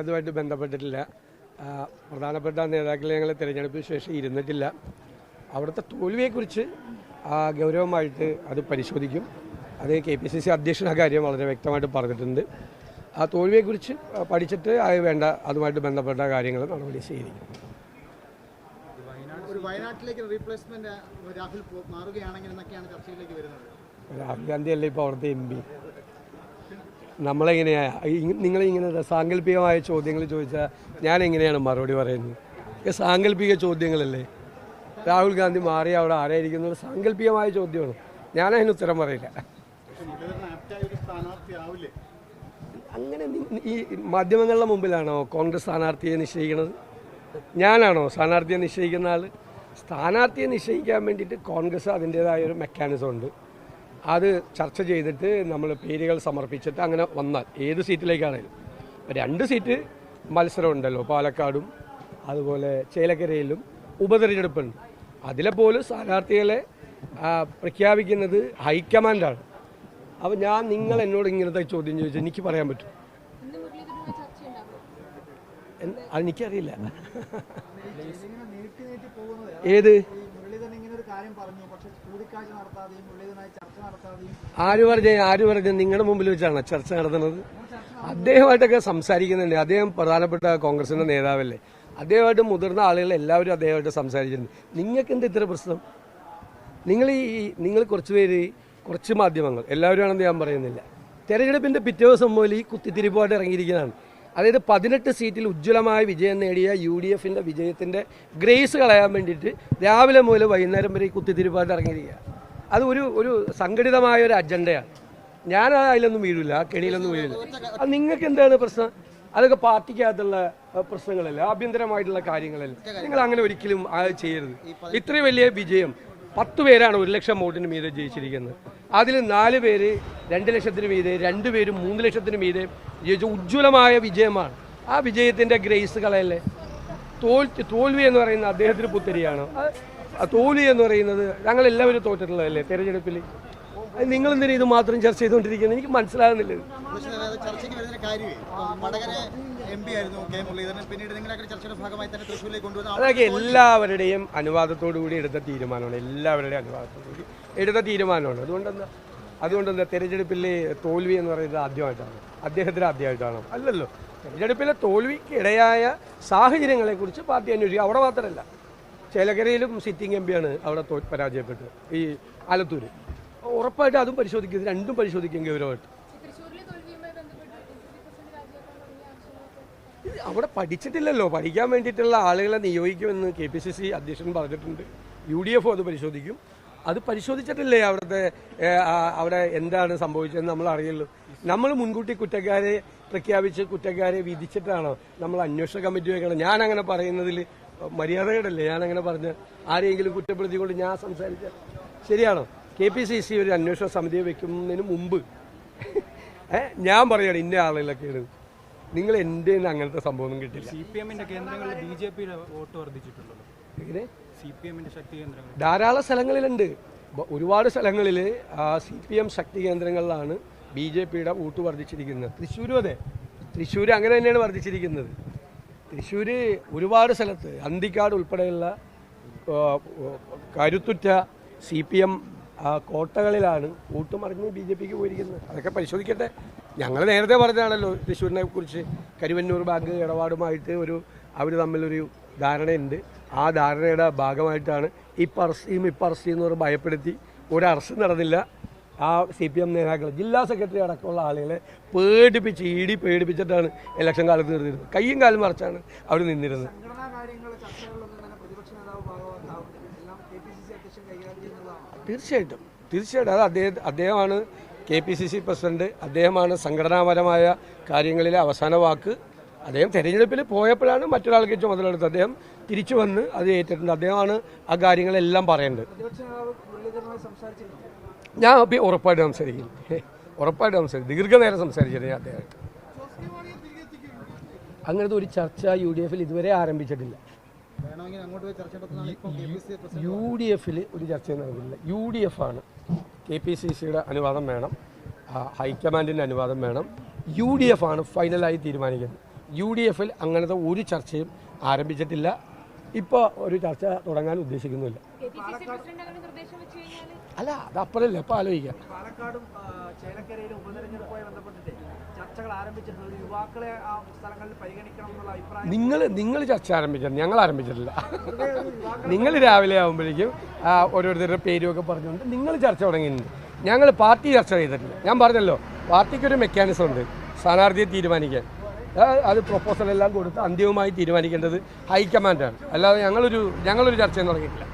അതുമായിട്ട് ബന്ധപ്പെട്ടിട്ടില്ല. പ്രധാനപ്പെട്ട നേതാക്കളെ ഞങ്ങൾ തിരഞ്ഞെടുപ്പിന് ശേഷം ഇരുന്നിട്ടില്ല. അവിടുത്തെ തോൽവിയെക്കുറിച്ച് ഗൗരവമായിട്ട് അത് പരിശോധിക്കും. അത് കെ പി സി സി അധ്യക്ഷൻ ആ കാര്യം വളരെ വ്യക്തമായിട്ട് പറഞ്ഞിട്ടുണ്ട്. ആ തോൽവിയെക്കുറിച്ച് പഠിച്ചിട്ട് അത് വേണ്ട അതുമായിട്ട് ബന്ധപ്പെട്ട കാര്യങ്ങൾ നടപടി സ്വീകരിക്കും. ഒരു വയനാട്ടിലേക്ക് റീപ്ലേസ്മെന്റ് രാഹുൽ മാറുകയാണെങ്കിൽ എന്നൊക്കെയാണ് ചർച്ചയിലേക്ക് വരുന്നത്. രാഹുൽ ഗാന്ധി അല്ലേ ഇപ്പോൾ അവിടുത്തെ എം പി? നമ്മളെങ്ങനെയാ? നിങ്ങളിങ്ങനെ സാങ്കല്പികമായ ചോദ്യങ്ങൾ ചോദിച്ചാൽ ഞാൻ എങ്ങനെയാണ് മറുപടി പറയുന്നത്? സാങ്കല്പിക ചോദ്യങ്ങളല്ലേ? രാഹുൽ ഗാന്ധി മാറി അവിടെ ആരായിരിക്കും എന്നുള്ള സാങ്കല്പികമായ ചോദ്യമാണ്. ഞാൻ അതിന് ഉത്തരം പറയില്ല. അങ്ങനെ ഈ മാധ്യമങ്ങളുടെ മുമ്പിലാണോ കോൺഗ്രസ് സ്ഥാനാർത്ഥിയെ നിശ്ചയിക്കുന്നത്? ഞാനാണോ സ്ഥാനാർത്ഥിയെ നിശ്ചയിക്കുന്ന ആൾ സ്ഥാനാർത്ഥിയെ നിശ്ചയിക്കാൻ വേണ്ടിയിട്ട് കോൺഗ്രസ് അതിന്റേതായ ഒരു മെക്കാനിസം ഉണ്ട്. അത് ചർച്ച ചെയ്തിട്ട് നമ്മൾ പേരുകൾ സമർപ്പിച്ചിട്ട് അങ്ങനെ വന്നാൽ ഏത് സീറ്റിലേക്കാണേലും. ഇപ്പം രണ്ട് സീറ്റ് മത്സരം ഉണ്ടല്ലോ പാലക്കാടും അതുപോലെ ചേലക്കരയിലും ഉപതെരഞ്ഞെടുപ്പുണ്ട്. അതിലെ പോലും സ്ഥാനാർത്ഥികളെ പ്രഖ്യാപിക്കുന്നത് ഹൈക്കമാൻഡാണ്. അപ്പോൾ ഞാൻ നിങ്ങൾ എന്നോട് ഇങ്ങനത്തെ ചോദ്യം ചോദിച്ചാൽ എനിക്ക് പറയാൻ പറ്റും? അതെനിക്കറിയില്ല ഏത് ഈ മുരളീധരൻ ഇങ്ങനെ ഒരു കാര്യം പറഞ്ഞു. പക്ഷെ ചർച്ച ആര് പറഞ്ഞ ആര് പറഞ്ഞ നിങ്ങളുടെ മുമ്പിൽ വെച്ചാണ് ചർച്ച നടത്തുന്നത്? അദ്ദേഹമായിട്ടൊക്കെ സംസാരിക്കുന്നുണ്ട്. അദ്ദേഹം പ്രധാനപ്പെട്ട കോൺഗ്രസിന്റെ നേതാവല്ലേ. അദ്ദേഹമായിട്ട് മുതിർന്ന ആളുകൾ എല്ലാവരും അദ്ദേഹമായിട്ട് സംസാരിച്ചിട്ടുണ്ട്. നിങ്ങൾക്ക് എന്ത് ഇത്ര പ്രശ്നം? നിങ്ങൾ ഈ നിങ്ങൾ കുറച്ച് പേര് കുറച്ച് മാധ്യമങ്ങൾ. എല്ലാവരും ആണെന്ന് ഞാൻ പറയുന്നില്ല. തെരഞ്ഞെടുപ്പിന്റെ പിറ്റേ ദിവസം മുതൽ ഈ കുത്തിത്തിരിപ്പായിട്ട് ഇറങ്ങിയിരിക്കുന്നതാണ് അതായത് പതിനെട്ട് സീറ്റിൽ ഉജ്ജ്വലമായ വിജയം നേടിയ യു ഡി എഫിന്റെ വിജയത്തിന്റെ ഗ്രേസ് കളയാൻ വേണ്ടിയിട്ട് രാവിലെ മുതൽ വൈകുന്നേരം വരെ ഈ ഇറങ്ങിയിരിക്കുക. അത് ഒരു ഒരു സംഘടിതമായ ഒരു അജണ്ടയാണ്. ഞാൻ അതിലൊന്നും വീഴില്ല ആ കെണിയിലൊന്നും വീഴില്ല അത് നിങ്ങൾക്ക് എന്താണ് പ്രശ്നം? അതൊക്കെ പാർട്ടിക്കകത്തുള്ള പ്രശ്നങ്ങളല്ല? ആഭ്യന്തരമായിട്ടുള്ള കാര്യങ്ങളല്ല? നിങ്ങൾ അങ്ങനെ ഒരിക്കലും ചെയ്യരുത്. ഇത്രയും വലിയ വിജയം. പത്ത് പേരാണ് ഒരു ലക്ഷം വോട്ടിന് മീതെ ജയിച്ചിരിക്കുന്നത്. അതിൽ നാല് പേര് രണ്ട് ലക്ഷത്തിന് മീതെ രണ്ട് പേര് മൂന്ന് ലക്ഷത്തിന് മീതെ ജയിച്ച ഉജ്ജ്വലമായ വിജയമാണ്. ആ വിജയത്തിന്റെ ഗ്രേസ് കളയല്ലേ തോൽ തോൽവി എന്ന് പറയുന്ന അദ്ദേഹത്തിന് പുത്തരിയാണ് തോൽവി എന്ന് പറയുന്നത് ഞങ്ങൾ എല്ലാവരും തോറ്റിട്ടുള്ളതല്ലേ തെരഞ്ഞെടുപ്പിൽ നിങ്ങൾ എന്തിനാ ഇത് മാത്രം ചർച്ച ചെയ്തുകൊണ്ടിരിക്കുന്നത്? എനിക്ക് മനസ്സിലാകുന്നില്ല കാര്യമേ ഇപ്പം വടകര എം പി ആയിരുന്നു കെ മുരളീധരൻ. പിന്നീട് ചർച്ചയുടെ ഭാഗമായി തന്നെ തൃശ്ശൂരിലേക്ക് കൊണ്ടുവന്ന അതൊക്കെ എല്ലാവരുടെയും അനുവാദത്തോടു കൂടി എടുത്ത തീരുമാനമാണ്. എല്ലാവരുടെയും അനുവാദത്തോടു കൂടി എടുത്ത തീരുമാനമാണ്. അതുകൊണ്ടെന്താ അതുകൊണ്ടെന്താ തെരഞ്ഞെടുപ്പിൽ തോൽവി എന്ന് പറയുന്നത് ആദ്യമായിട്ടാണ്. അദ്ദേഹത്തിന് ആദ്യമായിട്ടാണ്. അല്ലല്ലോ. തെരഞ്ഞെടുപ്പിലെ തോൽവിക്കിടയായ സാഹചര്യങ്ങളെക്കുറിച്ച് പാർട്ടി അന്വേഷിക്കുക അവിടെ മാത്രമല്ല ചേലക്കരയിലും സിറ്റിംഗ് എം പിയാണ് അവിടെ പരാജയപ്പെട്ടത് ഈ ആലത്തൂർ ഉറപ്പായിട്ട് അതും പരിശോധിക്കുന്നത് രണ്ടും പരിശോധിക്കും ഗൗരവമായിട്ട്. അവിടെ പഠിച്ചിട്ടില്ലല്ലോ. പഠിക്കാൻ വേണ്ടിയിട്ടുള്ള ആളുകളെ നിയോഗിക്കുമെന്ന് കെ പി സി സി അധ്യക്ഷൻ പറഞ്ഞിട്ടുണ്ട്. യു ഡി എഫും അത് പരിശോധിക്കും. അത് പരിശോധിച്ചിട്ടില്ലേ അവിടുത്തെ അവിടെ എന്താണ് സംഭവിച്ചതെന്ന് നമ്മൾ അറിയുള്ളൂ. നമ്മൾ മുൻകൂട്ടി കുറ്റക്കാരെ പ്രഖ്യാപിച്ച് കുറ്റക്കാരെ വിധിച്ചിട്ടാണോ നമ്മൾ അന്വേഷണ കമ്മിറ്റി വെക്കണം? ഞാൻ അങ്ങനെ പറയുന്നതിൽ മര്യാദകേടല്ലേ. ഞാൻ അങ്ങനെ പറഞ്ഞ് ആരെയെങ്കിലും കുറ്റപ്പെടുത്തിക്കൊണ്ട് ഞാൻ സംസാരിച്ച. ശരിയാണോ? കെ പി സി സി ഒരു അന്വേഷണ സമിതിയെ വെക്കുന്നതിന് മുമ്പ്. ഞാൻ പറയണം ഇന്ന ആളുകളൊക്കെയാണ്. നിങ്ങൾ എന്റെ അങ്ങനത്തെ സംഭവമൊന്നും കിട്ടില്ല സി പി എമ്മിന്റെ കേന്ദ്രങ്ങളിൽ ബി ജെ പിയുടെ വോട്ട് വർദ്ധിച്ചിട്ടുണ്ടല്ലോ. എങ്ങനെ? സി പി എമ്മിന്റെ ശക്തി കേന്ദ്രങ്ങൾ. ധാരാളം സ്ഥലങ്ങളിലുണ്ട്. ഒരുപാട് സ്ഥലങ്ങളിൽ സി പി എം ശക്തി കേന്ദ്രങ്ങളിലാണ് ബി ജെ പിയുടെ വോട്ട് വർദ്ധിച്ചിരിക്കുന്നത്. തൃശ്ശൂരും അതെ. തൃശ്ശൂർ അങ്ങനെ തന്നെയാണ് വർദ്ധിച്ചിരിക്കുന്നത്. തൃശ്ശൂർ ഒരുപാട് സ്ഥലത്ത് അന്തിക്കാട് ഉൾപ്പെടെയുള്ള കരുത്തുറ്റ സി പി എം കോട്ടകളിലാണ് വോട്ട് മറിഞ്ഞ് ബി ജെ പിക്ക് പോയിരിക്കുന്നത്. അതൊക്കെ പരിശോധിക്കട്ടെ. ഞങ്ങൾ നേരത്തെ പറഞ്ഞതാണല്ലോ തൃശ്ശൂരിനെ കുറിച്ച് കരുവന്നൂർ ബാങ്ക് ഇടപാടുമായിട്ട് ഒരു അവർ തമ്മിലൊരു ധാരണയുണ്ട്. ആ ധാരണയുടെ ഭാഗമായിട്ടാണ് ഇപ്പം അറസ്റ്റ് ഈ അറസ്റ്റ് ചെയ്യുന്നവർ ഭയപ്പെടുത്തി ഒരു അറസ്റ്റ് നടന്നില്ല. ആ സി പി എം നേതാക്കൾ ജില്ലാ സെക്രട്ടറി അടക്കമുള്ള ആളുകളെ പേടിപ്പിച്ച് ഇടി പേടിപ്പിച്ചിട്ടാണ് ഇലക്ഷൻ കാലത്ത് നിർത്തിയിരുന്നത് കയ്യും കാലും മറിച്ചാണ് അവർ നിന്നിരുന്നത്. തീർച്ചയായിട്ടും. തീർച്ചയായിട്ടും. അത് അദ്ദേഹം അദ്ദേഹമാണ് K P C C president അദ്ദേഹമാണ് സംഘടനാപരമായ കാര്യങ്ങളിലെ അവസാന വാക്ക്. അദ്ദേഹം തെരഞ്ഞെടുപ്പിൽ പോയപ്പോഴാണ് മറ്റൊരാൾക്ക് ചുമതലെടുത്തത് അദ്ദേഹം തിരിച്ചു വന്ന് അത് ഏറ്റിട്ടുണ്ട് അദ്ദേഹമാണ് ആ കാര്യങ്ങളെല്ലാം പറയേണ്ടത്. ഞാൻ ഉറപ്പായിട്ട് സംസാരിക്കും. ഉറപ്പായിട്ട് സംസാരിക്കും. ദീർഘനേരം ഞാൻ അദ്ദേഹമായിട്ട് അങ്ങനത്തെ ഒരു ചർച്ച യു ഡി എഫിൽ ഇതുവരെ ആരംഭിച്ചിട്ടില്ല യു ഡി എഫിൽ ഒരു ചർച്ച നടന്നില്ല യു ഡി എഫ് ആണ്. കെ പി സി സിയുടെ അനുവാദം വേണം. ഹൈക്കമാൻഡിന്റെ അനുവാദം വേണം. യു ഡി എഫ് ആണ് ഫൈനലായി തീരുമാനിക്കുന്നത്. യു ഡി എഫിൽ അങ്ങനത്തെ ഒരു ചർച്ചയും ആരംഭിച്ചിട്ടില്ല. ഇപ്പോൾ ഒരു ചർച്ച തുടങ്ങാൻ ഉദ്ദേശിക്കുന്നില്ല അല്ല അത് അപ്പഴല്ലേ ഇപ്പോൾ ആലോചിക്കാം. പാലക്കാടും ചേലക്കരയിലും ഉപതെരഞ്ഞെടുപ്പുമായി ബന്ധപ്പെട്ടിട്ട് ചർച്ചകൾ ആരംഭിച്ചിട്ടുണ്ട്? യുവാക്കളെ ആ സ്ഥലങ്ങളിൽ പരിഗണിക്കണം എന്നുള്ള അഭിപ്രായം? നിങ്ങൾ നിങ്ങൾ ചർച്ച ആരംഭിച്ചിട്ടുണ്ട് ഞങ്ങൾ ആരംഭിച്ചിട്ടില്ല. നിങ്ങൾ രാവിലെ ആകുമ്പോഴേക്കും ഓരോരുത്തരുടെ പേരുമൊക്കെ പറഞ്ഞുകൊണ്ട് നിങ്ങൾ ചർച്ച തുടങ്ങിയിട്ടുണ്ട്. ഞങ്ങൾ പാർട്ടി ചർച്ച ചെയ്തിട്ടില്ല. ഞാൻ പറഞ്ഞല്ലോ പാർട്ടിക്കൊരു മെക്കാനിസം ഉണ്ട്. സ്ഥാനാർത്ഥിയെ തീരുമാനിക്കാൻ. അത് പ്രൊപ്പോസൽ എല്ലാം കൊടുത്ത് അന്തിമമായി തീരുമാനിക്കേണ്ടത് ഹൈക്കമാൻഡാണ് അല്ലാതെ ഞങ്ങളൊരു ഞങ്ങളൊരു ചർച്ചയും തുടങ്ങിയിട്ടില്ല